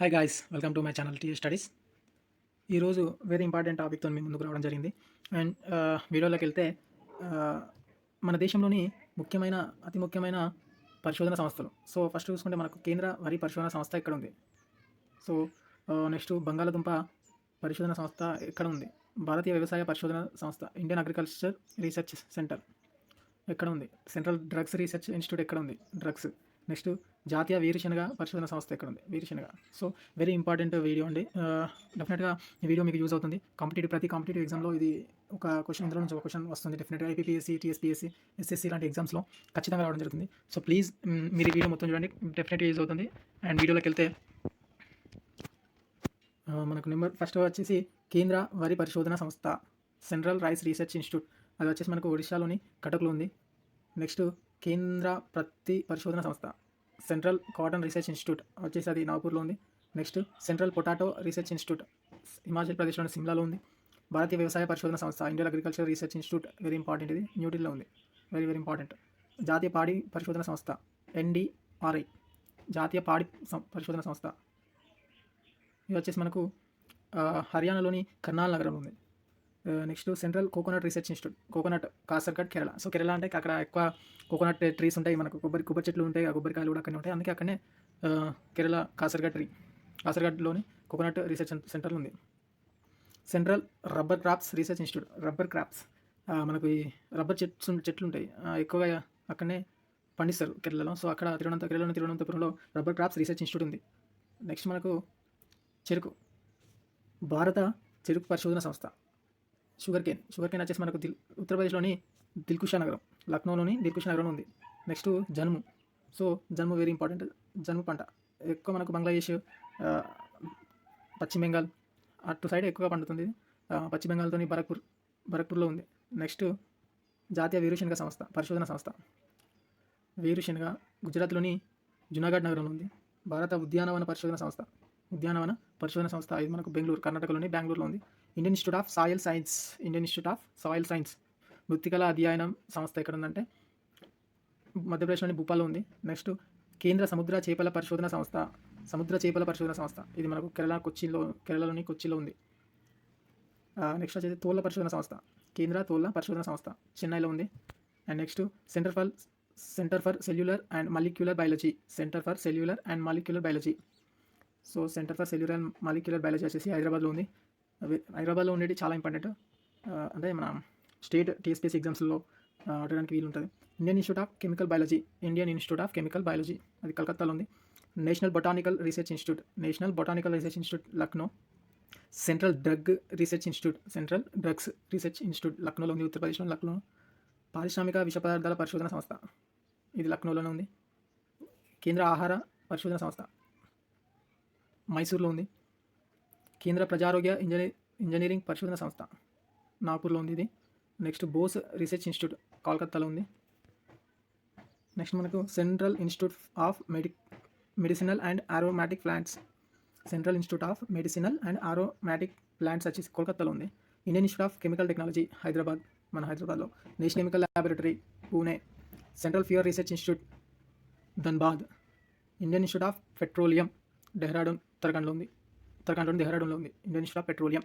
Hi guys welcome to my channel T studies ఈరోజు very important టాపిక్తో మీ ముందుకు రావడం జరిగింది. అండ్ uh, వీడియోలోకి వెళ్తే uh, మన దేశంలోని ముఖ్యమైన అతి ముఖ్యమైన పరిశోధన సంస్థలు. సో ఫస్ట్ చూసుకుంటే మనకు కేంద్ర వరి పరిశోధన సంస్థ ఇక్కడ ఉంది? సో నెక్స్ట్ uh, బంగాళదుంప పరిశోధన సంస్థ ఎక్కడ ఉంది? భారతీయ వ్యవసాయ పరిశోధన సంస్థ ఇండియన్ అగ్రికల్చర్ రీసెర్చ్ సెంటర్ ఎక్కడ ఉంది? సెంట్రల్ డ్రగ్స్ రీసెర్చ్ ఇన్స్టిట్యూట్ ఎక్కడ ఉంది? డ్రగ్స్ నెక్స్ట్ జాతీయ వేరుశనగ పరిశోధన సంస్థ ఎక్కడ ఉంది వేరుశనగ. సో వెరీ ఇంపార్టెంట్ వీడియో అండి. డెఫినెట్గా ఈ వీడియో మీకు యూజ్ అవుతుంది. కాంపిటేటివ్ ప్రతి కాంపిటేటివ్ ఎగ్జామ్లో ఇది ఒక క్వశ్చన్ ఇందులో నుంచి ఒక క్వశ్చన్ వస్తుంది. డెఫినెట్గా ఐపీపీఎస్సీ టీఎస్పీఎస్సీ ఎస్ఎస్సీ లాంటి ఎగ్జామ్స్లో ఖచ్చితంగా రావడం జరుగుతుంది. సో ప్లీజ్ మీరు ఈ వీడియో మొత్తం చూడండి. డెఫినెట్గా యూజ్ అవుతుంది. అండ్ వీడియోలోకి వెళ్తే మనకు నెంబర్ ఫస్ట్ వచ్చేసి కేంద్ర వరి పరిశోధన సంస్థ సెంట్రల్ రైస్ రీసెర్చ్ ఇన్స్టిట్యూట్ అది వచ్చేసి మనకు ఒడిశాలోని కటక్లో ఉంది. నెక్స్ట్ కేంద్ర ప్రతి పరిశోధన సంస్థ. సెంట్రల్ కాటన్ రీసెర్చ్ ఇన్స్టిట్యూట్ వచ్చేసి అది నాగపూర్లో ఉంది. Next central potato research institute Himachal ప్రదేశ్లోని సిమ్లాలో ఉంది. భారతీయ వ్యవసాయ పరిశోధన సంస్థ Indian agriculture research institute very important ఇది. న్యూఢిల్లీలో ఉంది. Very very important. జాతీయ పాడి పరిశోధన సంస్థ ఎన్డిఆర్ఐ. జాతీయ పాడి సం- పరిశోధన సంస్థ. ఇది వచ్చేసి మనకు హర్యానాలోని కర్నాల్ నగరంలో ఉంది. Next central coconut research institute coconut Kasaragod Kerala. So Kerala అంటే అక్కడ ఎక్కువ కోకోనట్ ట్రీస్ ఉంటాయి మనకు కొబ్బరి కొబ్బరి చెట్లు ఉంటాయి ఆ కొబ్బరికాయలు కూడా అక్కడనే ఉంటాయి. అందుకే అక్కడనే కేరళ కాసర్గఢ్ ట్రీ కాసర్గఢ్లోని కోకోనట్ రీసెర్చ్ సెంటర్ ఉంది. Central rubber crops research institute rubber crops. మనకు ఈ రబ్బర్ చెట్లు చెట్లు ఉంటాయి. ఎక్కువగా అక్కడనే పండిస్తారు కేరళలో. సో అక్కడ తిరువనంత కేరళలో తిరువనంతపురంలో రబ్బర్ క్రాప్స్ రీసెర్చ్ ఇన్స్టిట్యూట్ ఉంది. నెక్స్ట్ మనకు చెరుకు భారత చెరుకు పరిశోధన సంస్థ. షుగర్ కేన్ షుగర్ కేన్ వచ్చేసి మనకు దిల్ ఉత్తరప్రదేశ్లోని దిల్కుషా నగరం లక్నోలోని దిల్కుషా నగరం ఉంది. నెక్స్ట్ జన్ము. సో జన్ము వెరీ ఇంపార్టెంట్ జన్ము పంట. ఎక్కువ మనకు బంగ్లాదేశ్ పశ్చిమ బెంగాల్ అటు సైడ్ ఎక్కువగా పండుతుంది. పశ్చిమ బెంగాల్తోని బరక్పూర్ బరక్పూర్లో ఉంది. నెక్స్ట్ జాతీయ వీరుశనగ సంస్థ పరిశోధన సంస్థ. వీరుశనగ గుజరాత్లోని జునాగఢ్ నగరంలో ఉంది. భారత ఉద్యానవన పరిశోధన సంస్థ. ఉద్యానవన పరిశోధన సంస్థ. ఇది మనకు బెంగళూరు కర్ణాటకలోని బెంగళూరులో ఉంది. Indian institute of soil science Indian institute of soil science మృతికల అధ్యయనం సంస్థ ఎక్కడ ఉందంటే మధ్యప్రదేశ్లోని భూపాల్లో ఉంది. నెక్స్ట్ కేంద్ర సముద్ర చేపల పరిశోధన సంస్థ. సముద్ర చేపల పరిశోధన సంస్థ. ఇది మనకు కేరళ కొచ్చిలో కేరళలోని కొచ్చిలో ఉంది. నెక్స్ట్ వచ్చేసి తోళ్ళ పరిశోధన సంస్థ. కేంద్ర తోళ్ళ పరిశోధన సంస్థ చెన్నైలో ఉంది. And next centre for centre for cellular and molecular biology centre for cellular and molecular biology so centre for cellular and molecular biology వచ్చేసి హైదరాబాద్లో ఉంది. హైదరాబాద్లో ఉండేది చాలా ఇంపార్టెంట్. అంటే మన స్టేట్ టీఎస్పీఎస్ ఎగ్జామ్స్లో అడగడానికి వీలు ఉంటుంది. Indian institute of chemical biology Indian institute of chemical biology అది కలకత్తాలో ఉంది. National botanical research institute national botanical research institute Lucknow central drug research institute central drugs research institute లక్నోలో ఉంది ఉత్తరప్రదేశ్లో లక్నో. పారిశ్రామిక విష పదార్థాల పరిశోధన సంస్థ ఇది లక్నోలోనే ఉంది. కేంద్ర ఆహార పరిశోధన సంస్థ మైసూర్లో ఉంది. కేంద్ర ప్రజారోగ్య ఇంజనీర్ ఇంజనీరింగ్ పరిశోధన సంస్థ నాగ్పూర్లో ఉంది ఇది. నెక్స్ట్ బోస్ రీసెర్చ్ ఇన్స్టిట్యూట్ కోల్కత్తాలో ఉంది. నెక్స్ట్ మనకు central institute of medi medicinal and aromatic plants. Central institute of medicinal and aromatic plants వచ్చేసి కోల్కత్తాలో ఉంది. Indian institute of chemical technology Hyderabad మన హైదరాబాద్లో. National chemical laboratory Pune. Central fuel research institute Dhanbad. Indian institute of petroleum. Dehradun ఉత్తరాఖండ్లో ఉంది. ఉత్తరాఖండ్లోని డెహ్రాడూన్లో ఉంది. Indian institute of petroleum.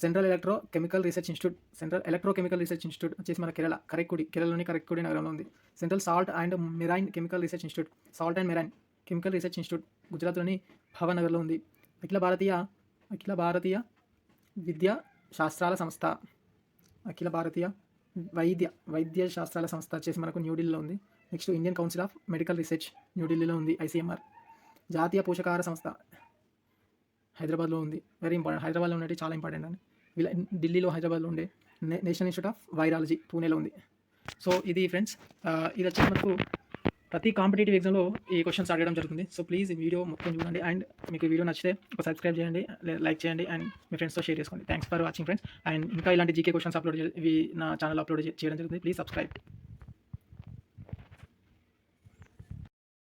Central electro chemical research institute central electro chemical research institute వచ్చేసి మన కేరళ కరెక్కుడి కేరళలోని కరెక్కుడి నగరంలో ఉంది. Central salt and marine chemical research institute salt and marine chemical research institute గుజరాత్లోని భావనగర్లో ఉంది. అఖిల భారతీయ అఖిల భారతీయ విద్యా శాస్త్రాల సంస్థ. అఖిల భారతీయ వైద్య వైద్య శాస్త్రాల సంస్థ వచ్చేసి మనకు న్యూఢిల్లీలో ఉంది. Next Indian council of medical research న్యూఢిల్లీలో ఉంది ఐసీఎంఆర్. జాతీయ పోషకాహార సంస్థ హైదరాబాద్లో ఉంది. వెరీ ఇంపార్టెంట్ హైదరాబాద్లో ఉండేవి చాలా ఇంపార్టెంట్ అండి. వీళ్ళ ఢిల్లీలో హైదరాబాద్లో ఉండే నే నేషనల్ ఇన్స్టిట్యూట్ ఆఫ్ వైరాలజీ పూణేలో ఉంది. సో ఇది ఫ్రెండ్స్ ఇది వచ్చేసి మనకు ప్రతి కాంపిటేటివ్ ఎగ్జామ్లో ఈ క్వశ్చన్స్ అడగడం జరుగుతుంది. సో ప్లీజ్ ఈ వీడియో మొత్తం చూడండి. అండ్ మీకు వీడియో నచ్చితే ఒక సబ్స్క్రైబ్ చేయండి లైక్ చేయండి అండ్ మీ ఫ్రెండ్స్తో షేర్ చేసుకోండి. Thanks for watching friends and ఇంకా ఇలాంటి జీకే క్వశ్చన్స్ అప్లోడ్ నా ఛానల్ అప్లోడ్ చేయడం జరుగుతుంది. Please subscribe